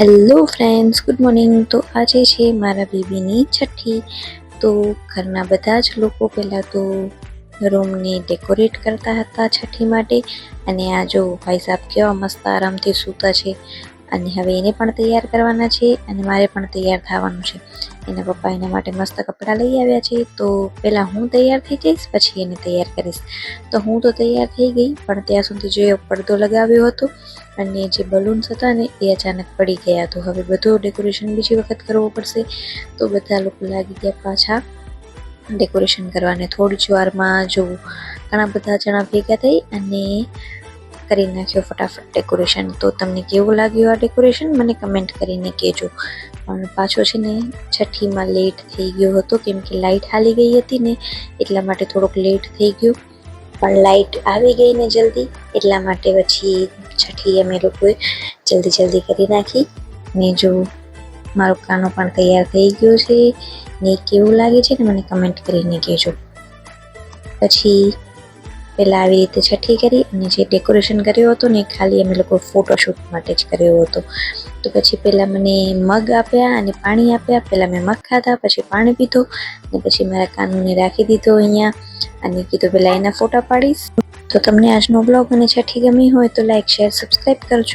Hello friends, good morning. તો આજે છે મારા બેબીની છઠ્ઠી. તો ઘરના બધા જ લોકો પહેલાં તો રૂમને ડેકોરેટ કરતા હતા છઠ્ઠી માટે. અને આ જો ભાઈ સાહેબ કેવા મસ્ત આરામથી સૂતા છે. અને હવે એને પણ તૈયાર કરવાના છે અને મારે પણ તૈયાર થવાનું છે. એના પપ્પા એના માટે મસ્ત કપડાં લઈ આવ્યા છે. તો પહેલાં હું તૈયાર થઈ જઈશ, પછી એને તૈયાર કરીશ. તો હું તો તૈયાર થઈ ગઈ, પણ ત્યાં સુધી જે પડદો લગાવ્યો હતો અને જે બલૂન્સ હતા ને, એ અચાનક પડી ગયા. તો હવે બધું ડેકોરેશન બીજી વખત કરવું પડશે. તો બધા લોકો લાગી ગયા પાછા ડેકોરેશન કરવાને. થોડી જ વારમાં જો ઘણા બધા જણા ભેગા થઈ અને કરી નાખ્યો ફટાફટ ડેકોરેશન તો તમને કેવું લાગ્યું આ ડેકોરેશન મને કમેન્ટ કરીને કહેજો. પણ પાછો છે ને, છઠ્ઠીમાં લેટ થઈ ગયો હતો, કેમ કે લાઇટ હાલી ગઈ હતી ને, એટલા માટે થોડોક લેટ થઈ ગયો. પણ લાઇટ આવી ગઈ ને જલ્દી, એટલા માટે પછી છઠ્ઠી અમે લોકોએ જલ્દી જલ્દી કરી નાખી. ને જો, મારો કાનો પણ તૈયાર થઈ ગયો છે. ને કેવું લાગે છે ને, મને કમેન્ટ કરીને કહેજો. પછી પહેલાં આવી રીતે છઠ્ઠી કરી અને જે ડેકોરેશન કર્યો હતો ને ખાલી અમે લોકો ફોટોશૂટ માટે જ કર્યો હતો. તો પછી પહેલાં મને મગ આપ્યા અને પાણી આપ્યા પહેલાં મેં મગ ખાધા, પછી પાણી પીધું અને પછી મારા કાનુને રાખી દીધો અહીંયા અને કીધું પહેલાં એના ફોટા પાડીશ. તો તમને આજનો બ્લોગ અને છઠ્ઠી ગમી હોય તો લાઇક શેર સબસ્ક્રાઈબ કરજો.